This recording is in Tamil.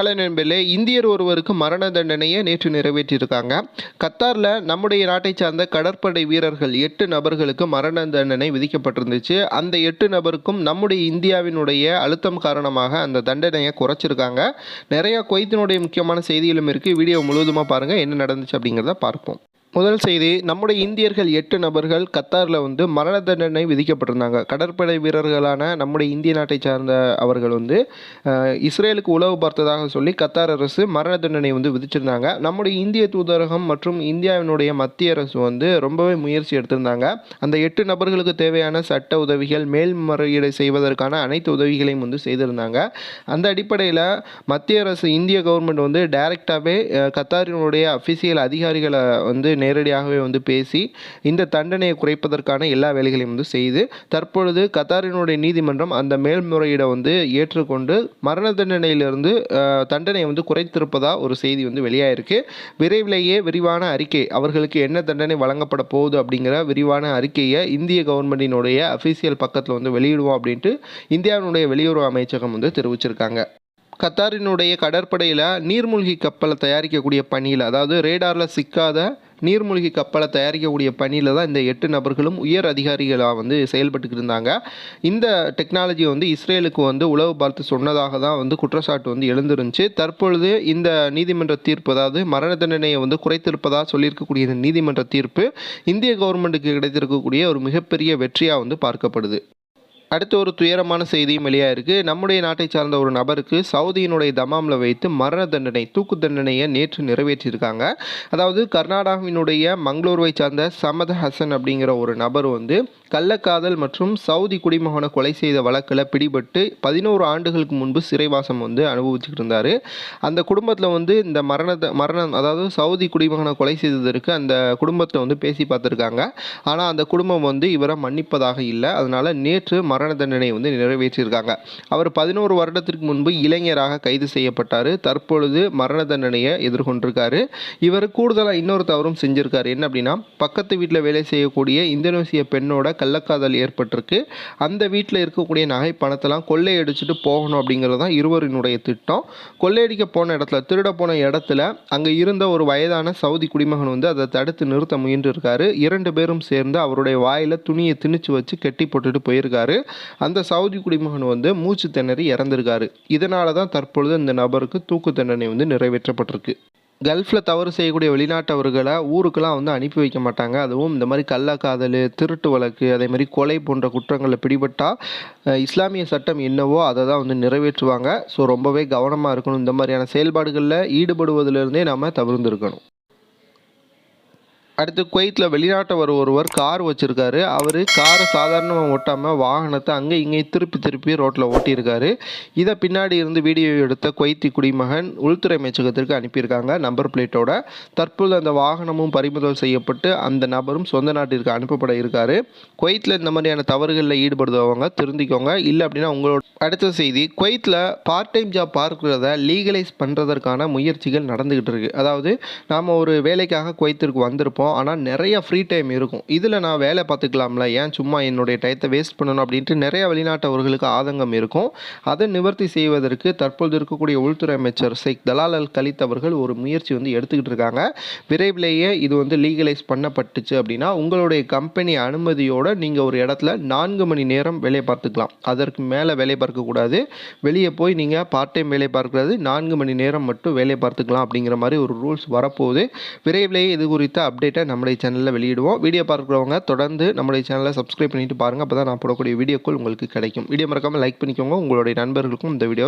ஹலோ நண்பர்களே இந்தியர் ஒருவருக்கு மரண தண்டனையை நேற்று நிறைவேற்றியிருக்காங்க. கத்தாரில் நம்முடைய நாட்டை சார்ந்த கடற்படை வீரர்கள் எட்டு நபர்களுக்கு மரண தண்டனை விதிக்கப்பட்டிருந்துச்சு. அந்த எட்டு நபருக்கும் நம்முடைய இந்தியாவினுடைய அழுத்தம் காரணமாக அந்த தண்டனையை குறைச்சிருக்காங்க. நிறையா குவைத்தினுடைய முக்கியமான செய்திகளும் இருக்குது வீடியோ முழுவதுமாக பாருங்கள் என்ன நடந்துச்சு அப்படிங்கிறத பார்ப்போம். முதல் செய்தி நம்முடைய இந்தியர்கள் எட்டு நபர்கள் கத்தாரில் வந்து மரண தண்டனை விதிக்கப்பட்டிருந்தாங்க. கடற்படை வீரர்களான நம்முடைய இந்திய நாட்டை சார்ந்த அவர்கள் வந்து இஸ்ரேலுக்கு உளவு பார்த்ததாக சொல்லி கத்தார் அரசு மரண தண்டனை வந்து விதிச்சிருந்தாங்க. நம்முடைய இந்திய தூதரகம் மற்றும் இந்தியாவினுடைய மத்திய அரசு வந்து ரொம்பவே முயற்சி எடுத்திருந்தாங்க. அந்த எட்டு நபர்களுக்கு தேவையான சட்ட உதவிகள் மேல்முறையீடு செய்வதற்கான அனைத்து உதவிகளையும் வந்து செய்திருந்தாங்க. அந்த அடிப்படையில் மத்திய அரசு இந்திய கவர்மெண்ட் வந்து டைரெக்டாகவே கத்தாரினுடைய அஃபிஷியல் அதிகாரிகளை வந்து நேரடியாகவே வந்து பேசி இந்த தண்டனையை குறைப்பதற்கான எல்லா வேலைகளையும் வந்து செய்து தற்பொழுது கத்தாரினுடைய நீதிமன்றம் அந்த மேல்முறையீடை வந்து ஏற்றுக்கொண்டு மரண தண்டனையிலிருந்து தண்டனை தண்டனையை வந்து குறைத்திருப்பதாக ஒரு செய்தி வந்து வெளியாயிருக்கு. விரைவிலேயே விரிவான அறிக்கை அவர்களுக்கு என்ன தண்டனை வழங்கப்பட போகுது அப்படிங்கிற விரிவான அறிக்கையை இந்திய கவர்மெண்டினுடைய அஃபீஷியல் பக்கத்தில் வந்து வெளியிடுவோம் அப்படின்ட்டு இந்தியாவினுடைய வெளியுறவு அமைச்சகம் வந்து தெரிவிச்சிருக்காங்க. கத்தாரினுடைய கடற்படையில் நீர்மூழ்கி கப்பலை தயாரிக்கக்கூடிய பணியில் அதாவது ரேடாரில் சிக்காத நீர்மூழ்கி கப்பலை தயாரிக்கக்கூடிய பணியில் தான் இந்த எட்டு நபர்களும் உயர் அதிகாரிகளாக வந்து செயல்பட்டு இருந்தாங்க. இந்த டெக்னாலஜி வந்து இஸ்ரேலுக்கு வந்து உளவு பார்த்து சொன்னதாக தான் வந்து குற்றச்சாட்டு வந்து எழுந்திருந்துச்சு. தற்பொழுது இந்த நீதிமன்ற தீர்ப்பு அதாவது மரண தண்டனையை வந்து குறைத்திருப்பதாக சொல்லியிருக்கக்கூடிய இந்த நீதிமன்ற தீர்ப்பு இந்திய கவர்மெண்ட்டுக்கு கிடைத்திருக்கக்கூடிய ஒரு மிகப்பெரிய வெற்றியாக வந்து பார்க்கப்படுது. அடுத்து ஒரு துயரமான செய்தியும் வெளியாயிருக்கு. இருக்குது நம்முடைய நாட்டை சார்ந்த ஒரு நபருக்கு சவுதியினுடைய தமாமில் வைத்து மரண தண்டனை தூக்கு தண்டனையை நேற்று நிறைவேற்றியிருக்காங்க. அதாவது கர்நாடகாவினுடைய மங்களூருவை சார்ந்த சமத் ஹசன் அப்படிங்கிற ஒரு நபர் வந்து கள்ளக்காதல் மற்றும் சவுதி குடிமகனை கொலை செய்த வழக்கில் பிடிபட்டு பதினோரு ஆண்டுகளுக்கு முன்பு சிறைவாசம் வந்து அனுபவிச்சுட்டு இருந்தார். அந்த குடும்பத்தில் வந்து இந்த மரணத்தை மரணம் அதாவது சவுதி குடிமகனை கொலை செய்ததற்கு அந்த குடும்பத்தில் வந்து பேசி பார்த்துருக்காங்க. ஆனால் அந்த குடும்பம் வந்து இவரை மன்னிப்பதாக இல்லை. அதனால் நேற்று மரண மரண தண்டனை வந்து நிறைவேற்றியிருக்காங்க. அவர் பதினோரு வருடத்திற்கு முன்பு இளைஞராக கைது செய்யப்பட்டார். தற்பொழுது மரண தண்டனையை எதிர்கொண்டிருக்காரு. இவர் கூடுதலாக இன்னொரு தவறும் செஞ்சிருக்காரு. என்ன அப்படின்னா பக்கத்து வீட்டில் வேலை செய்யக்கூடிய இந்தோனேசிய பெண்ணோட கள்ளக்காதல் ஏற்பட்டிருக்கு. அந்த வீட்டில் இருக்கக்கூடிய நகை பணத்தெல்லாம் கொள்ளையடிச்சிட்டு போகணும் அப்படிங்கிறது தான் இருவரினுடைய திட்டம். கொள்ளையடிக்க போன இடத்துல திருட போன இடத்துல அங்கே இருந்த ஒரு வயதான சவுதி குடிமகன் வந்து அதை தடுத்து நிறுத்த முயன்று இருக்காரு இரண்டு பேரும் சேர்ந்து அவருடைய வாயில் துணியை திணிச்சு வச்சு கெட்டி போட்டுட்டு போயிருக்காரு. அந்த சவுதி குடிமகன் வந்து மூச்சு திணறி இறந்திருக்காரு. இதனால தான் தற்பொழுது இந்த நபருக்கு தூக்கு தண்டனை வந்து நிறைவேற்றப்பட்டிருக்கு. கல்ஃபில் தவறு செய்யக்கூடிய வெளிநாட்டவர்களை ஊருக்கெல்லாம் வந்து அனுப்பி வைக்க மாட்டாங்க. அதுவும் இந்த மாதிரி கள்ளக்காதல் திருட்டு வழக்கு அதே மாதிரி கொலை போன்ற குற்றங்களில் பிடிபட்டால் இஸ்லாமிய சட்டம் என்னவோ அதை தான் வந்து நிறைவேற்றுவாங்க. ஸோ ரொம்பவே கவனமாக இருக்கணும். இந்த மாதிரியான செயல்பாடுகளில் ஈடுபடுவதிலிருந்தே நாம் தவிர்ந்திருக்கணும். அடுத்து குவைத்தில் வெளிநாட்டவர் ஒருவர் கார் வச்சுருக்காரு. அவர் காரை சாதாரணமாக ஓட்டாமல் வாகனத்தை அங்கே இங்கே திருப்பி திருப்பி ரோட்டில் ஓட்டியிருக்காரு. இதை பின்னாடி இருந்து வீடியோ எடுத்த குவைத்தி குடிமகன் உள்துறை அமைச்சகத்திற்கு அனுப்பியிருக்காங்க. நம்பர் பிளேட்டோட. தற்போது அந்த வாகனமும் பறிமுதல் செய்யப்பட்டு அந்த நபரும் சொந்த நாட்டிற்கு அனுப்பப்பட இருக்காரு. குவைத்தில் இந்த மாதிரியான தவறுகளில் ஈடுபடுறவங்க திருந்திக்கோங்க. இல்லை அப்படின்னா உங்களோட அடுத்த செய்தி. குவைத்தில் பார்ட் டைம் ஜாப் பார்க்கிறத லீகலைஸ் பண்ணுறதற்கான முயற்சிகள் நடந்துக்கிட்டு இருக்குது அதாவது நாம் ஒரு வேலைக்காக குவைத்திற்கு வந்திருப்போம். ஆனால் நிறைய ஃப்ரீ டைம் இருக்கும். இதில் நான் வேலை பார்த்துக்கலாம்ல. ஏன் சும்மா என்னுடைய டயத்தை வேஸ்ட் பண்ணணும் அப்படின்ட்டு நிறைய வெளிநாட்டவர்களுக்கு ஆதங்கம் இருக்கும். அதை நிவர்த்தி செய்வதற்கு தற்பொழுது இருக்கக்கூடிய உள்துறை அமைச்சர் ஷேக் தலாலல் கலித் அவர்கள் ஒரு முயற்சி வந்து எடுத்துக்கிட்டு இருக்காங்க. விரைவிலேயே இது வந்து லீகலைஸ் பண்ணப்பட்டுச்சு அப்படின்னா உங்களுடைய கம்பெனி அனுமதியோடு நீங்கள் ஒரு இடத்துல நான்கு மணி நேரம் வேலை பார்த்துக்கலாம். அதற்கு மேலே வேலை பார்க்கக்கூடாது வெளியே போய் நீங்கள் பார்ட் டைம் வேலை பார்க்கறது நான்கு மணி நேரம் மட்டும் வேலை பார்த்துக்கலாம் அப்படிங்கிற மாதிரி ஒரு ரூல்ஸ் வரப்போகுது. விரைவிலேயே இது குறித்த அப்டேட் அப்டேட்டை நம்முடைய சேனலில் வெளியிடுவோம். வீடியோ பார்க்குறவங்க தொடர்ந்து நம்முடைய சேனலை சப்ஸ்கிரைப் பண்ணிட்டு பாருங்கள் அப்போ தான் நான் போடக்கூடிய வீடியோக்கள் உங்களுக்கு கிடைக்கும். வீடியோ மறக்காமல் லைக் பண்ணிக்கோங்க. உங்களுடைய நண்பர்களுக்கும் இந்த வீடியோ